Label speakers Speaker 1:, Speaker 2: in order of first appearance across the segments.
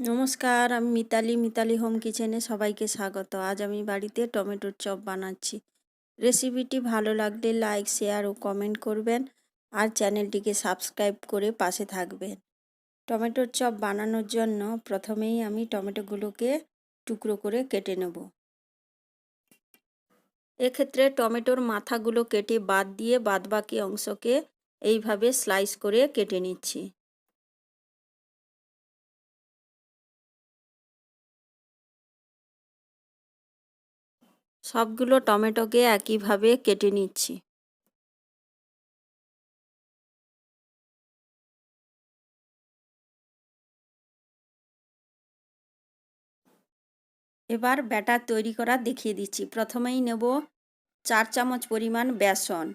Speaker 1: নমস্কার, আমি মিতালি মিতালি হোম কিচেনে সবাইকে স্বাগত। আজ আমি বাড়িতে টমেটোর চপ বানাচ্ছি। রেসিপিটি ভালো লাগলে লাইক, শেয়ার ও কমেন্ট করবেন আর চ্যানেলটিকে সাবস্ক্রাইব করে পাশে থাকবেন। টমেটোর চপ বানানোর জন্য প্রথমেই আমি টমেটোগুলোকে টুকরো করে কেটে নেব। এক্ষেত্রে টমেটোর মাথাগুলো কেটে বাদ দিয়ে বাদবাকি অংশকে এইভাবে স্লাইস করে কেটে নিচ্ছি। সবগুলো টমেটোকে একইভাবে কেটে নিচ্ছি। এবার ব্যাটার তৈরি করা দেখিয়ে দিচ্ছি। প্রথমেই নেব চার চামচ পরিমাণ বেসন।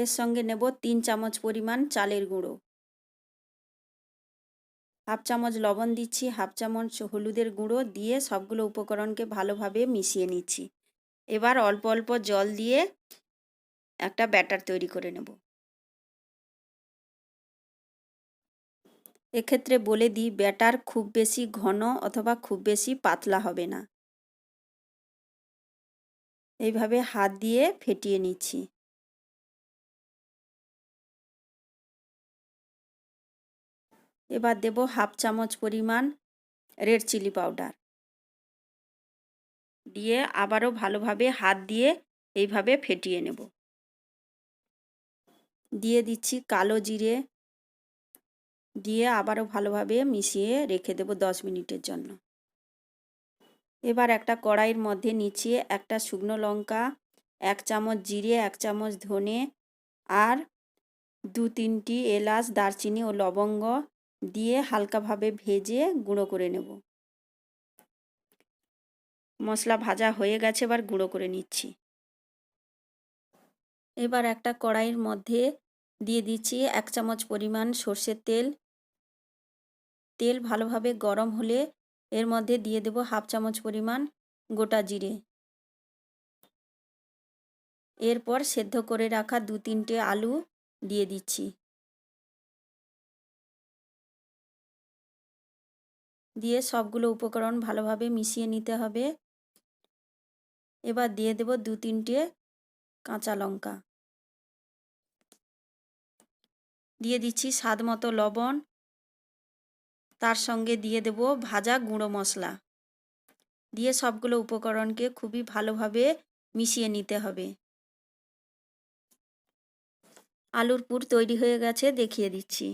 Speaker 1: এর সঙ্গে নেব তিন চামচ পরিমাণ চালের গুঁড়ো। হাফ চামচ লবণ দিচ্ছি, হাফ চামচ হলুদের গুঁড়ো দিয়ে সবগুলো উপকরণকে ভালোভাবে মিশিয়ে নিচ্ছি। এবার অল্প অল্প জল দিয়ে একটা ব্যাটার তৈরি করে নেব। এক্ষেত্রে বলে দিই, ব্যাটার খুব বেশি ঘন অথবা খুব বেশি পাতলা হবে না। এইভাবে হাত দিয়ে ফেটিয়ে নিচ্ছি। এবার দেব হাফ চামচ পরিমাণ রেড চিলি পাউডার। দিয়ে আবারও ভালোভাবে হাত দিয়ে এইভাবে ফেটিয়ে নেব। দিয়ে দিচ্ছি কালো জিরে। দিয়ে আবারও ভালোভাবে মিশিয়ে রেখে দেব দশ মিনিটের জন্য। এবার একটা কড়াইয়ের মধ্যে নিচে একটা শুকনো লঙ্কা, এক চামচ জিরে, এক চামচ ধনে আর দু তিনটি এলাচ, দারচিনি ও লবঙ্গ দিয়ে হালকাভাবে ভেজে গুঁড়ো করে নেব। মশলা ভাজা হয়ে গেছে, এবার গুঁড়ো করে নিচ্ছি। এবার একটা কড়াইয়ের মধ্যে দিয়ে দিচ্ছি এক চামচ পরিমাণ সর্ষের তেল। তেল ভালোভাবে গরম হলে এর মধ্যে দিয়ে দেব হাফ চামচ পরিমাণ গোটা জিরে। এরপর সেদ্ধ করে রাখা দু তিনটে আলু দিয়ে দিচ্ছি। দিয়ে সবগুলো উপকরণ ভালোভাবে মিশিয়ে নিতে হবে। এবার দিয়ে দেব দু তিনটে কাঁচা লঙ্কা। দিয়ে দিচ্ছি স্বাদ মতো লবণ। তার সঙ্গে দিয়ে দেব ভাজা গুঁড়ো মশলা। দিয়ে সবগুলো উপকরণকে খুবই ভালোভাবে মিশিয়ে নিতে হবে। আলুর পুর তৈরি হয়ে গেছে, দেখিয়ে দিচ্ছি।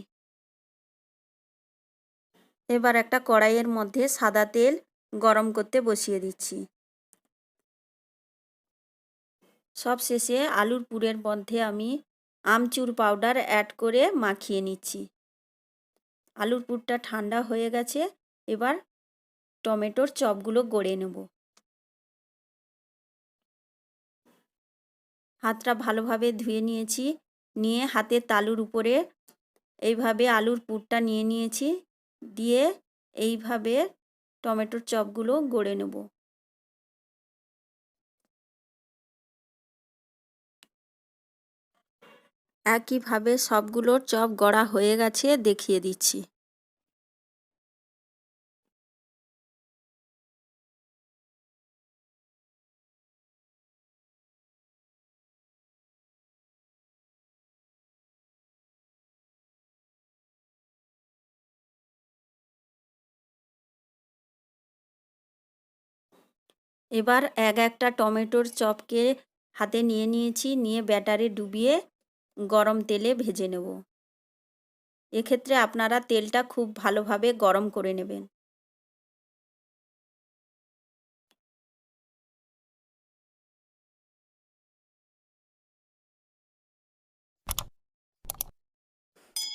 Speaker 1: এবার একটা কড়াইয়ের মধ্যে সাদা তেল গরম করতে বসিয়ে দিচ্ছি। সব শেষে আলুর পুরের মধ্যে আমি আমচুর পাউডার অ্যাড করে মাখিয়ে নিচ্ছি। আলুর পুরটা ঠান্ডা হয়ে গেছে, এবার টমেটোর চপগুলো গড়ে নেব। হাতটা ভালোভাবে ধুয়ে নিয়েছি, নিয়ে হাতের তালুর উপরে এইভাবে আলুর পুরটা নিয়ে নিয়েছি। দিয়ে এইভাবে টমেটোর চপগুলো গড়ে নেব। একইভাবে সবগুলোর চপ গড়া হয়ে গেছে দেখিয়ে দিচ্ছি। এবার এক একটা টমেটোর চপকে হাতে নিয়ে নিয়েছি, নিয়ে ব্যাটারে ডুবিয়ে গরম তেলে ভেজে নেব। এক্ষেত্রে আপনারা তেলটা খুব ভালোভাবে গরম করে নেবেন।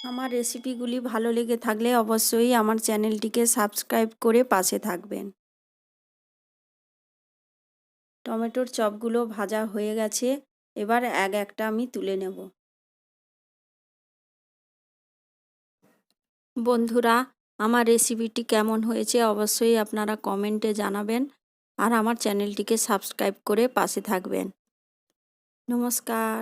Speaker 1: আমার রেসিপিগুলি ভালো লেগে থাকলে অবশ্যই আমার চ্যানেলটিকে সাবস্ক্রাইব করে পাশে থাকবেন। টমেটোর চপগুলো ভাজা হয়ে গেছে, এবার এক একটা আমি তুলে নেব। বন্ধুরা, আমার রেসিপিটি কেমন হয়েছে অবশ্যই আপনারা কমেন্টে জানাবেন আর আমার চ্যানেলটিকে সাবস্ক্রাইব করে পাশে থাকবেন। নমস্কার।